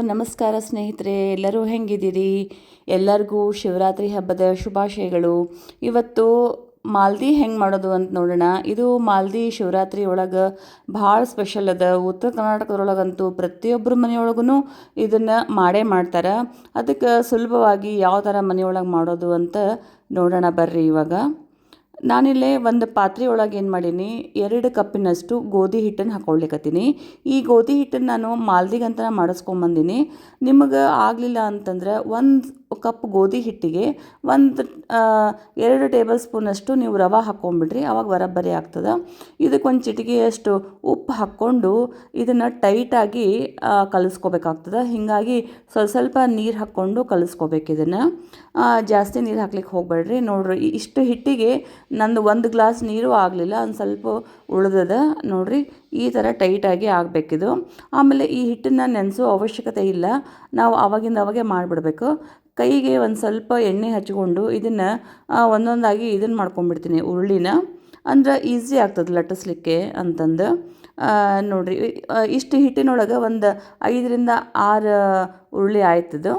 ನಮಸ್ಕಾರ ಸ್ನೇಹಿತರೆ, ಎಲ್ಲರೂ ಹೆಂಗಿದ್ದೀರಿ? ಎಲ್ಲರಿಗೂ ಶಿವರಾತ್ರಿ ಹಬ್ಬದ ಶುಭಾಶಯಗಳು. ಇವತ್ತು ಮಾಲ್ದಿ ಹೆಂಗೆ ಮಾಡೋದು ಅಂತ ನೋಡೋಣ. ಇದು ಮಾಲ್ದಿ ಶಿವರಾತ್ರಿ ಒಳಗೆ ಭಾಳ ಸ್ಪೆಷಲ್ ಅದ. ಉತ್ತರ ಕರ್ನಾಟಕದೊಳಗಂತೂ ಪ್ರತಿಯೊಬ್ಬರ ಮನೆಯೊಳಗೂ ಇದನ್ನು ಮಾಡೇ ಮಾಡ್ತಾರೆ. ಅದಕ್ಕೆ ಸುಲಭವಾಗಿ ಯಾವ ಥರ ಮನೆಯೊಳಗೆ ಮಾಡೋದು ಅಂತ ನೋಡೋಣ ಬರ್ರಿ ಇವಾಗ. ನಾನಿಲ್ಲೇ ಒಂದು ಪಾತ್ರೆ ಒಳಗೆ ಏನು ಮಾಡೀನಿ, ಎರಡು ಕಪ್ಪಿನಷ್ಟು ಗೋಧಿ ಹಿಟ್ಟನ್ನು ಹಾಕ್ಕೊಳ್ಲಿಕತ್ತೀನಿ ಈ ಗೋಧಿ ಹಿಟ್ಟನ್ನು ನಾನು ಮಾಲ್ದಿಗಂತ ಮಾಡಿಸ್ಕೊಂಬಂದೀನಿ. ನಿಮಗೆ ಆಗಲಿಲ್ಲ ಅಂತಂದ್ರೆ ಒಂದು ಕಪ್ ಗೋಧಿ ಹಿಟ್ಟಿಗೆ ಒಂದು ಎರಡು ಟೇಬಲ್ ಸ್ಪೂನಷ್ಟು ನೀವು ರವೆ ಹಾಕ್ಕೊಂಬಿಡ್ರಿ ಆವಾಗ ಬರೋಬ್ಬರಿ ಆಗ್ತದೆ. ಇದಕ್ಕೊಂದು ಚಿಟಿಕೆಯಷ್ಟು ಉಪ್ಪು ಹಾಕ್ಕೊಂಡು ಇದನ್ನು ಟೈಟಾಗಿ ಕಲಿಸ್ಕೋಬೇಕಾಗ್ತದೆ. ಹೀಗಾಗಿ ಸ್ವಲ್ಪ ಸ್ವಲ್ಪ ನೀರು ಹಾಕ್ಕೊಂಡು ಕಲಿಸ್ಕೋಬೇಕು ಇದನ್ನು. ಜಾಸ್ತಿ ನೀರು ಹಾಕ್ಲಿಕ್ಕೆ ಹೋಗಬೇಡ್ರಿ. ನೋಡ್ರಿ ಇಷ್ಟು ಹಿಟ್ಟಿಗೆ ನಂದು ಒಂದು ಗ್ಲಾಸ್ ನೀರು ಆಗಲಿಲ್ಲ, ಒಂದು ಸ್ವಲ್ಪ ಉಳಿದದ. ನೋಡ್ರಿ, ಈ ಥರ ಟೈಟಾಗಿ ಆಗಬೇಕಿದು. ಆಮೇಲೆ ಈ ಹಿಟ್ಟನ್ನು ನೆನೆಸೋ ಅವಶ್ಯಕತೆ ಇಲ್ಲ. ನಾವು ಅವಾಗಿಂದ ಅವಾಗೆ ಮಾಡಿಬಿಡ್ಬೇಕು. ಕೈಗೆ ಒಂದು ಸ್ವಲ್ಪ ಎಣ್ಣೆ ಹಚ್ಕೊಂಡು ಇದನ್ನು ಒಂದೊಂದಾಗಿ ಇದನ್ನು ಮಾಡ್ಕೊಂಡ್ಬಿಡ್ತೀನಿ. ಉರುಳಿನ. ಅಂದ್ರೆ ಈಸಿ ಆಗ್ತದೆ ಲಟ್ಟಿಸ್ಲಿಕ್ಕೆ ಅಂತಂದು. ನೋಡಿರಿ ಇಷ್ಟು ಹಿಟ್ಟಿನೊಳಗೆ ಒಂದು ಐದರಿಂದ ಆರು ಉರುಳಿ ಆಯ್ತದು.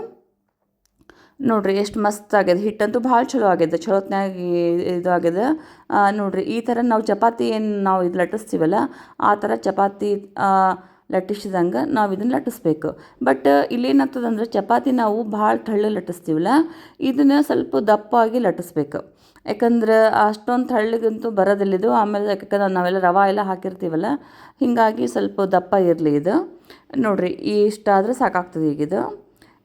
ನೋಡಿರಿ, ಎಷ್ಟು ಮಸ್ತ್ ಆಗ್ಯದ. ಹಿಟ್ಟಂತೂ ಭಾಳ ಚಲೋ ಆಗ್ಯದ. ಚಲೋತ್ನಾಗ ಇದು ಆಗ್ಯದ. ನೋಡಿರಿ, ಈ ಥರ ನಾವು ಚಪಾತಿ ಏನು ನಾವು ಇದು ಲಟ್ಟಿಸ್ತೀವಲ್ಲ, ಆ ಥರ ಚಪಾತಿ ಲಟ್ಟಿಸಿದಂಗೆ ನಾವು ಇದನ್ನು ಲಟ್ಟಿಸ್ಬೇಕು ಬಟ್ ಇಲ್ಲೇನಾಗ್ತದಂದ್ರೆ ಚಪಾತಿ ನಾವು ಭಾಳ ತಳ್ಳು ಲಟ್ಟಿಸ್ತೀವಲ್ಲ, ಇದನ್ನು ಸ್ವಲ್ಪ ದಪ್ಪಾಗಿ ಲಟ್ಟಿಸ್ಬೇಕು. ಯಾಕಂದ್ರೆ ಅಷ್ಟೊಂದು ತಳ್ಳಿಗಂತೂ ಬರೋದಿಲ್ಲಿದು. ಆಮೇಲೆ ಯಾಕಂದ್ರೆ ನಾವೆಲ್ಲ ರವೆ ಎಲ್ಲ ಹಾಕಿರ್ತೀವಲ್ಲ, ಹೀಗಾಗಿ ಸ್ವಲ್ಪ ದಪ್ಪ ಇರಲಿ ಇದು. ನೋಡಿರಿ, ಇಷ್ಟಾದರೆ ಸಾಕಾಗ್ತದೆ ಈಗ ಇದು.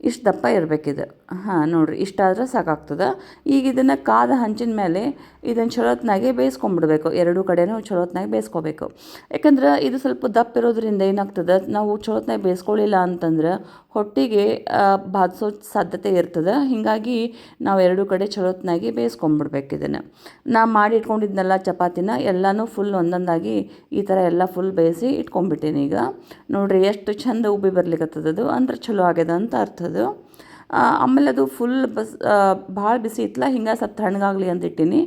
ಇಷ್ಟು ದಪ್ಪ ಇರಬೇಕಿದೆ. ಹಾಂ, ನೋಡಿರಿ, ಇಷ್ಟಾದ್ರೆ ಸಾಕಾಗ್ತದೆ. ಈಗ ಇದನ್ನು ಕಾದ ಹಂಚಿನ ಮೇಲೆ ಇದನ್ನು ಚಲೋತ್ನಾಗೆ ಬೇಯಿಸ್ಕೊಂಬಿಡ್ಬೇಕು. ಎರಡೂ ಕಡೆನೂ ಚಲೋತ್ನಾಗೆ ಬೇಯಿಸ್ಕೋಬೇಕು. ಯಾಕಂದ್ರೆ ಇದು ಸ್ವಲ್ಪ ದಪ್ಪ ಇರೋದ್ರಿಂದ ಏನಾಗ್ತದೆ, ನಾವು ಚಲೋತ್ನಾಗೆ ಬೇಯಿಸ್ಕೊಳ್ಳಿಲ್ಲ ಅಂತಂದ್ರೆ ಹೊಟ್ಟಿಗೆ ಬಾಧಿಸೋ ಸಾಧ್ಯತೆ ಇರ್ತದೆ. ಹೀಗಾಗಿ ನಾವು ಎರಡೂ ಕಡೆ ಚಲೋತ್ನಾಗಿ ಬೇಯಿಸ್ಕೊಂಬಿಡ್ಬೇಕು ಇದನ್ನು. ನಾ ಮಾಡಿ ಇಟ್ಕೊಂಡಿದ್ನೆಲ್ಲ ಚಪಾತಿನ, ಎಲ್ಲನೂ ಫುಲ್ ಒಂದೊಂದಾಗಿ ಈ ಥರ ಎಲ್ಲ ಫುಲ್ ಬೇಯಿಸಿ ಇಟ್ಕೊಂಡ್ಬಿಟ್ಟೀನಿ ಈಗ. ನೋಡಿರಿ, ಎಷ್ಟು ಚಂದ ಉಬ್ಬಿ ಅದು ಅಂದ್ರೆ ಚಲೋ ಆಗ್ಯದ ಅಂತ ಅರ್ಥದ ಆಮೇಲೆ ಅದು ಫುಲ್ ಬಸ್ ಭಾಳ ಬಿಸಿ ಇತ್ತಲ್ಲ ಹಿಂಗೆ ಸ್ವಲ್ಪ ತಣ್ಣಗಾಗಲಿ ಅಂತ ಇಟ್ಟೀನಿ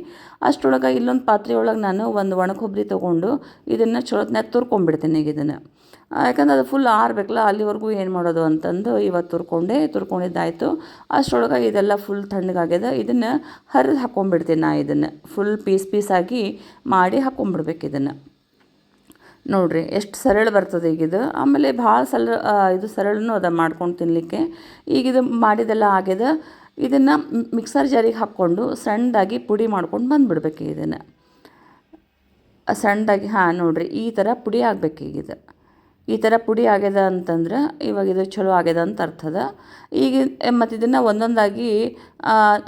ಅಷ್ಟರೊಳಗೆ ಇಲ್ಲೊಂದು ಪಾತ್ರೆ ಒಳಗೆ ನಾನು ಒಂದು ಒಣ ಕೊಬ್ಬರಿ ತೊಗೊಂಡು ಇದನ್ನು ಚಲೋತ್ನಾಗ ತುರ್ಕೊಂಡ್ಬಿಡ್ತೀನಿ ಈಗ ಇದನ್ನು. ಯಾಕಂದ್ರೆ ಅದು ಫುಲ್ ಆರಬೇಕಲ್ಲ, ಅಲ್ಲಿವರೆಗೂ ಏನು ಮಾಡೋದು ಅಂತಂದು ಇವತ್ತು ತುರ್ಕೊಂಡೆ, ತುರ್ಕೊಂಡಿದ್ದಾಯಿತು. ಅಷ್ಟರೊಳಗೆ ಇದೆಲ್ಲ ಫುಲ್ ತಣ್ಣಗಾಗ್ಯದ, ಇದನ್ನು ಹರಿದು ಹಾಕ್ಕೊಂಡ್ಬಿಡ್ತೀನಿ ನಾ ಇದನ್ನು. ಫುಲ್ ಪೀಸ್ ಪೀಸಾಗಿ ಮಾಡಿ ಹಾಕ್ಕೊಂಡ್ಬಿಡ್ಬೇಕು ಇದನ್ನು. ನೋಡಿರಿ, ಎಷ್ಟು ಸರಳ ಬರ್ತದೆ ಈಗ ಇದು. ಆಮೇಲೆ ಭಾಳ ಸಲ ಇದು ಸರಳನೂ ಅದ ಮಾಡ್ಕೊಂಡು ತಿನ್ನಲಿಕ್ಕೆ ಈಗ ಇದು ಮಾಡಿದೆಲ್ಲ ಆಗ್ಯದ. ಇದನ್ನು ಮಿಕ್ಸರ್ ಜಾರಿಗೆ ಹಾಕ್ಕೊಂಡು ಸಣ್ಣದಾಗಿ ಪುಡಿ ಮಾಡ್ಕೊಂಡು ಬಂದುಬಿಡ್ಬೇಕು ಇದನ್ನು. ಸಣ್ಣದಾಗಿ, ಹಾಂ, ನೋಡಿರಿ, ಈ ಥರ ಪುಡಿ ಆಗ್ಬೇಕು ಈಗ ಇದು. ಈ ಥರ ಪುಡಿ ಆಗ್ಯದ ಅಂತಂದ್ರೆ ಇವಾಗ ಇದು ಚಲೋ ಆಗ್ಯದ ಅಂತ ಅರ್ಥದ. ಈಗ ಮತ್ತು ಇದನ್ನು ಒಂದೊಂದಾಗಿ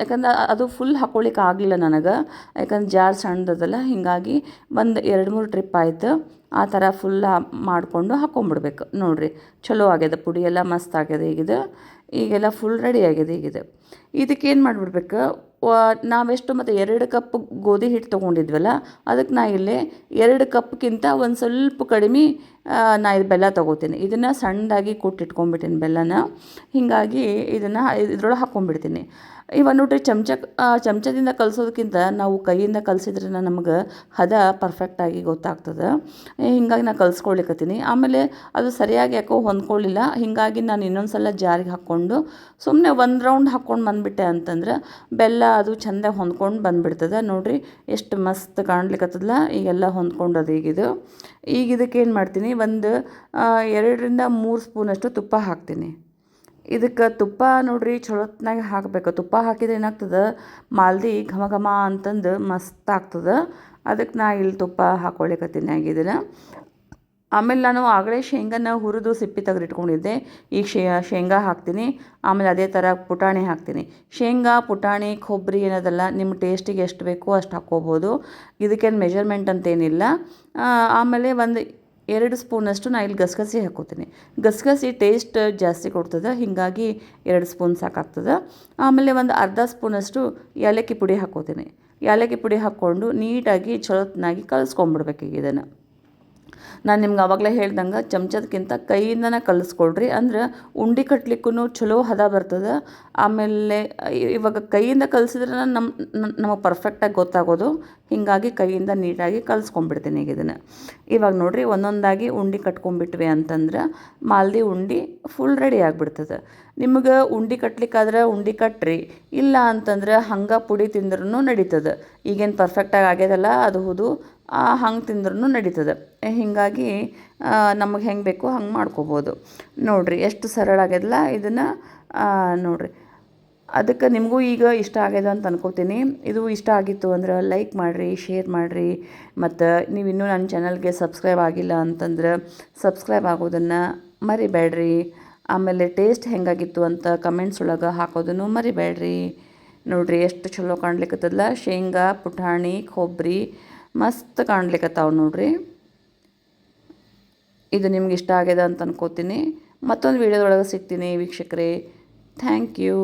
ಯಾಕಂದ್ರೆ ಅದು ಫುಲ್ ಹಾಕ್ಕೊಳ್ಳಿಕ್ಕೆ ಆಗಲಿಲ್ಲ ನನಗೆ. ಯಾಕಂದ್ರೆ ಜಾರ್ ಸಣ್ಣದಲ್ಲ ಹೀಗಾಗಿ ಒಂದು ಎರಡು ಮೂರು ಟ್ರಿಪ್ ಆಯಿತು. ಆ ಥರ ಫುಲ್ ಮಾಡಿಕೊಂಡು ಹಾಕ್ಕೊಂಬಿಡ್ಬೇಕು ನೋಡಿರಿ, ಚಲೋ ಆಗ್ಯದ ಪುಡಿ ಎಲ್ಲ ಮಸ್ತ್ ಆಗ್ಯದ ಈಗಿದು ಈಗೆಲ್ಲ ಫುಲ್ ರೆಡಿ ಆಗಿದೆ ಈಗಿದು ಇದಕ್ಕೇನು ಮಾಡಿಬಿಡ್ಬೇಕು? ನಾವೆಷ್ಟು ಮತ್ತು ಎರಡು ಕಪ್ ಗೋಧಿ ಹಿಟ್ಟು ತೊಗೊಂಡಿದ್ವಲ್ಲ, ಅದಕ್ಕೆ ನಾ ಇಲ್ಲಿ ಎರಡು ಕಪ್ಗಿಂತ ಒಂದು ಸ್ವಲ್ಪ ಕಡಿಮೆ ನಾ ಇದು ಬೆಲ್ಲ ತೊಗೋತೀನಿ. ಇದನ್ನು ಸಣ್ಣದಾಗಿ ಕೊಟ್ಟಿಟ್ಕೊಂಡ್ಬಿಟ್ಟಿನಿ ಬೆಲ್ಲನ. ಹೀಗಾಗಿ ಇದನ್ನು ಇದ್ರೊಳಗೆ ಹಾಕ್ಕೊಂಡ್ಬಿಡ್ತೀನಿ ಒಂದು ನೋಡಿರಿ ಚಮಚ ಚಮಚದಿಂದ ಕಲಸೋದಕ್ಕಿಂತ ನಾವು ಕೈಯಿಂದ ಕಲಸಿದ್ರೆ ನಮಗೆ ಹದ ಪರ್ಫೆಕ್ಟಾಗಿ ಗೊತ್ತಾಗ್ತದೆ. ಹೀಗಾಗಿ ನಾನು ಕಲಿಸ್ಕೊಳ್ಲಿಕ್ಕತ್ತೀನಿ ಆಮೇಲೆ ಅದು ಸರಿಯಾಗಿ ಯಾಕೋ ಹೊಂದ್ಕೊಳ್ಳಿಲ್ಲ ಹೀಗಾಗಿ ನಾನು ಇನ್ನೊಂದು ಸಲ ಜಾರಿಗೆ ಹಾಕ್ಕೊಂಡು ಸುಮ್ಮನೆ ಒಂದು ರೌಂಡ್ ಹಾಕ್ಕೊಂಡು ಬಂದುಬಿಟ್ಟೆ ಅಂತಂದ್ರೆ ಬೆಲ್ಲ ಅದು ಚೆಂದ ಹೊಂದ್ಕೊಂಡು ಬಂದುಬಿಡ್ತದೆ. ನೋಡಿರಿ, ಎಷ್ಟು ಮಸ್ತ್ ಕಾಣ್ಲಿಕ್ಕತ್ತದಲ್ಲ ಈಗೆಲ್ಲ ಹೊಂದ್ಕೊಂಡದು ಈಗಿದು. ಈಗ ಇದಕ್ಕೆ ಏನು ಮಾಡ್ತೀನಿ? ಒಂದು ಎರಡರಿಂದ ಮೂರು ಸ್ಪೂನಷ್ಟು ತುಪ್ಪ ಹಾಕ್ತೀನಿ. ಇದಕ್ಕೆ ತುಪ್ಪ ನೋಡಿರಿ ಚಲೋತ್ನಾಗೆ ಹಾಕಬೇಕು. ತುಪ್ಪ ಹಾಕಿದ್ರೆ ಏನಾಗ್ತದೆ? ಮಾಲ್ದಿ ಘಮ ಘಮ ಅಂತಂದು ಮಸ್ತ್ ಆಗ್ತದೆ. ಅದಕ್ಕೆ ನಾ ಇಲ್ಲಿ ತುಪ್ಪ ಹಾಕ್ಕೊಳ್ಳಿಕತ್ತೀನಿ ಆಗಿದ್ದೀನಿ ಆಮೇಲೆ ನಾನು ಆಗಲೇ ಶೇಂಗಾನ ಹುರಿದು ಸಿಪ್ಪಿ ತೆಗೆದಿಟ್ಕೊಂಡಿದ್ದೆ. ಈಗ ಶೇ, ಶೇಂಗಾ ಹಾಕ್ತೀನಿ. ಆಮೇಲೆ ಅದೇ ಥರ ಪುಟಾಣಿ ಹಾಕ್ತೀನಿ. ಶೇಂಗಾ, ಪುಟಾಣಿ, ಕೊಬ್ಬರಿ ಏನದಲ್ಲ, ನಿಮ್ಮ ಟೇಸ್ಟಿಗೆ ಎಷ್ಟು ಬೇಕೋ ಅಷ್ಟು ಹಾಕ್ಕೋಬೋದು. ಇದಕ್ಕೇನು ಮೆಜರ್ಮೆಂಟ್ ಅಂತೇನಿಲ್ಲ. ಆಮೇಲೆ ಒಂದು ಎರಡು ಸ್ಪೂನಷ್ಟು ನಾ ಇಲ್ಲಿ ಗಸಗಸೆ ಹಾಕೋತೀನಿ. ಗಸಗಸೆ ಟೇಸ್ಟ್ ಜಾಸ್ತಿ ಕೊಡ್ತದೆ, ಹೀಗಾಗಿ ಎರಡು ಸ್ಪೂನ್ ಸಾಕಾಗ್ತದೆ. ಆಮೇಲೆ ಒಂದು ಅರ್ಧ ಸ್ಪೂನಷ್ಟು ಏಲಕ್ಕಿ ಪುಡಿ ಹಾಕೋತೀನಿ. ಏಲಕ್ಕಿ ಪುಡಿ ಹಾಕ್ಕೊಂಡು ನೀಟಾಗಿ ಚಲೋತ್ನಾಗಿ ಕಲಿಸ್ಕೊಂಬಿಡ್ಬೇಕು ಈಗ ಇದನ್ನು. ನಾನು ನಿಮ್ಗೆ ಆವಾಗಲೇ ಹೇಳ್ದಂಗೆ ಚಮಚದಕ್ಕಿಂತ ಕೈಯಿಂದನೇ ಕಲಿಸ್ಕೊಳ್ರಿ. ಅಂದ್ರೆ ಉಂಡೆ ಕಟ್ಲಿಕ್ಕೂ ಚಲೋ ಹದ ಬರ್ತದೆ. ಆಮೇಲೆ ಇವಾಗ ಕೈಯಿಂದ ಕಲಿಸಿದ್ರೆ ನಮ್ಮ ನಮಗೆ ಪರ್ಫೆಕ್ಟಾಗಿ ಗೊತ್ತಾಗೋದು. ಹೀಗಾಗಿ ಕೈಯಿಂದ ನೀಟಾಗಿ ಕಲಿಸ್ಕೊಂಡ್ಬಿಡ್ತೀನಿ ಈಗ ಇದನ್ನು. ಇವಾಗ ನೋಡಿರಿ ಒಂದೊಂದಾಗಿ ಉಂಡೆ ಕಟ್ಕೊಂಡ್ಬಿಟ್ವಿ ಅಂತಂದ್ರೆ ಮಾಲ್ದಿ ಉಂಡೆ ಫುಲ್ ರೆಡಿ ಆಗಿಬಿಡ್ತದೆ. ನಿಮಗೆ ಉಂಡೆ ಕಟ್ಲಿಕ್ಕಾದ್ರೆ ಉಂಡೆ ಕಟ್ಟ್ರಿ ಇಲ್ಲ ಅಂತಂದ್ರೆ ಹಂಗೆ ಪುಡಿ ತಿಂದ್ರೂ ನಡೀತದೆ. ಈಗೇನು ಪರ್ಫೆಕ್ಟಾಗಿ ಆಗ್ಯದಲ್ಲ, ಅದು ಹೌದು ಹಂಗೆ ತಿಂದ್ರೂ ನಡೀತದೆ. ಹೀಗಾಗಿ ನಮಗೆ ಹೆಂಗೆ ಬೇಕೋ ಹಂಗೆ ಮಾಡ್ಕೋಬೋದು. ನೋಡಿರಿ, ಎಷ್ಟು ಸರಳ ಆಗ್ಯದಲ್ಲ ಇದನ್ನು ನೋಡಿರಿ. ಅದಕ್ಕೆ ನಿಮಗೂ ಈಗ ಇಷ್ಟ ಆಗ್ಯದ ಅಂತ ಅನ್ಕೋತೀನಿ. ಇದು ಇಷ್ಟ ಆಗಿತ್ತು ಅಂದ್ರೆ ಲೈಕ್ ಮಾಡಿರಿ, ಶೇರ್ ಮಾಡಿರಿ. ಮತ್ತು ನೀವು ಇನ್ನೂ ನನ್ನ ಚಾನಲ್ಗೆ ಸಬ್ಸ್ಕ್ರೈಬ್ ಆಗಿಲ್ಲ ಅಂತಂದ್ರೆ ಸಬ್ಸ್ಕ್ರೈಬ್ ಆಗೋದನ್ನು ಮರಿಬೇಡ್ರಿ ಆಮೇಲೆ ಟೇಸ್ಟ್ ಹೆಂಗಾಗಿತ್ತು ಅಂತ ಕಮೆಂಟ್ಸ್ ಒಳಗೆ ಹಾಕೋದನ್ನು ಮರಿಬೇಡ್ರಿ ನೋಡಿರಿ, ಎಷ್ಟು ಚಲೋ ಕಾಣ್ಲಿಕ್ಕತ್ತದಲ್ಲ ಶೇಂಗಾ, ಪುಟಾಣಿ ಕೊಬ್ಬರಿ ಮಸ್ತ್ ಕಾಣ್ಲಿಕ್ಕತ್ತಾವ ನೋಡ್ರಿ. ಇದು ನಿಮ್ಗೆ ಇಷ್ಟ ಆಗ್ಯದ ಅಂತ ಅನ್ಕೋತೀನಿ. ಮತ್ತೊಂದು ವೀಡಿಯೋದೊಳಗೆ ಸಿಗ್ತೀನಿ ವೀಕ್ಷಕರೇ. Thank you